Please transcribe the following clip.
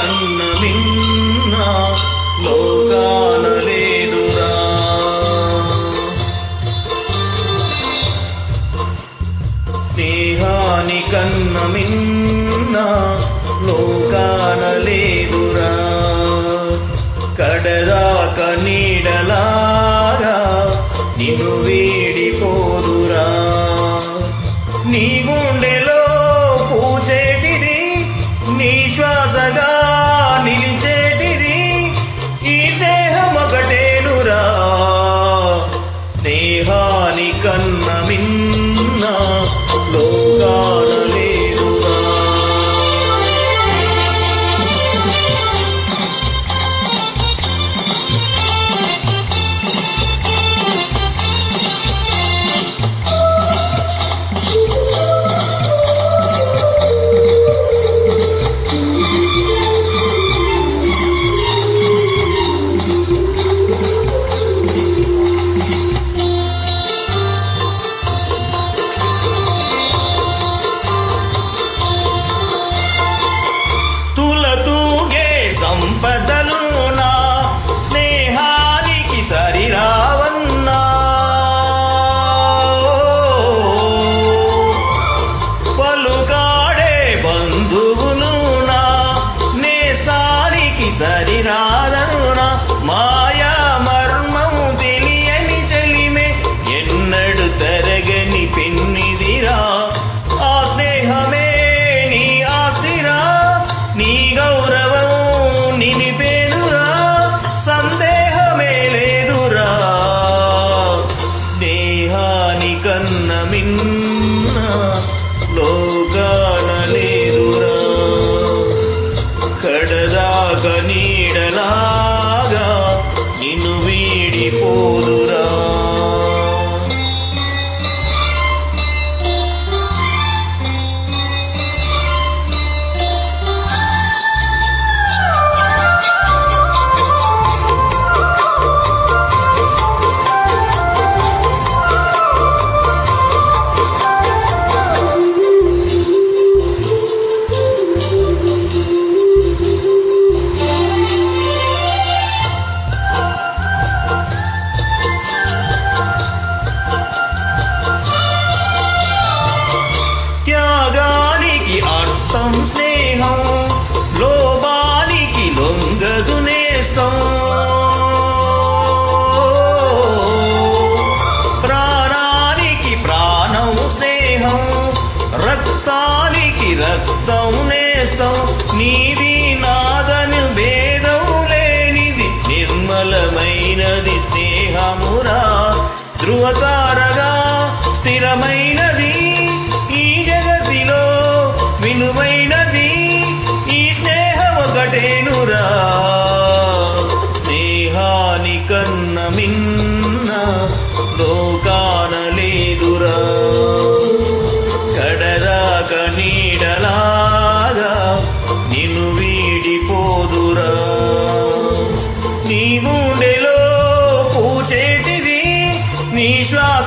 స్నేహాని కన్న మిన్న లోకాన లేదురా. స్నేహాని కన్న మిన్న లోకాన లేదురా. కడదాక నీడలాగా నిన్ను వీడిపోదురా దాని కన్న మిన్న కన్న మిన్న లోకాన లేదురా కడదాక నీడలా నీది నాదను భేదం లేనిది నిర్మలమైనది స్నేహమురా. ధృవతారగా స్థిరమైనది ఈ జగతిలో విలువైనది ఈ స్నేహం ఒకటేనురా. స్నేహాని కన్న మిన్న లోకాన లేదురా. కడరాక నీ Ich war